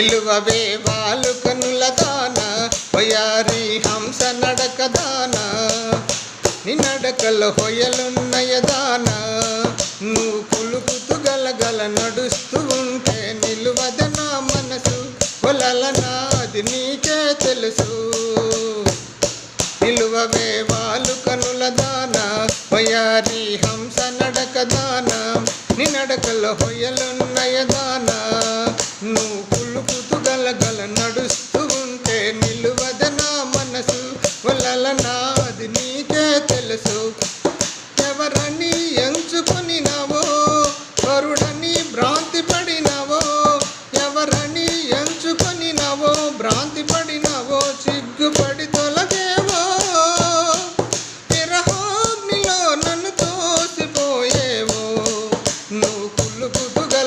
నిలువవే వాలు కనుల దాన వయారి హంస నడక దాన. నీ నడకలో హొయలున్నయ దాన. నువ్వు కులుకుతూ గలగల నడుస్తూ ఉంటే నిలువద నా మనసు కొలల నాది నీకే తెలుసు. నిలువవే వాలు కనుల దాన వయారి హంస నడక దాన. నీ నడకలో హొయలున్నయ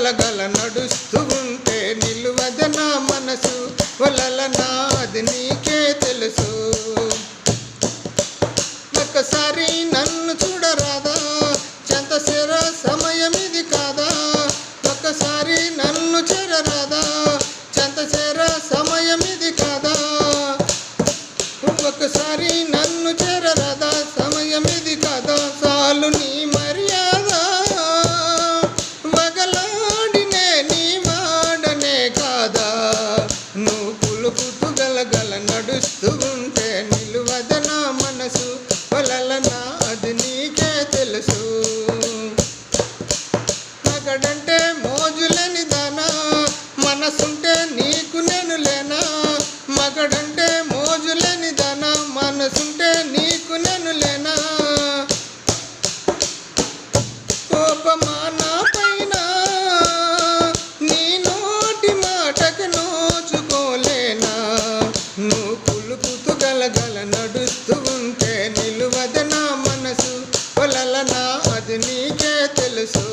గలగల నడుస్తూ ఉంటే నిలువద నా మనసు. వలల నాది నీకే తెలుసు. ఒక్కసారి నన్ను చూడరాదా? చెంత చెర సమయం ఇది కాదా? ఒక్కసారి నన్ను చేరరాదా? చెంత సమయం ఇది కాదా? ఒక్కసారి నన్ను చేరరాదా? సమయం ఇది కాదా? చాలు నీ మనసు వలల నాది నీకే తెలుసు. మగడంటే మోజులని దానా మనసు నీకే తెలుసు.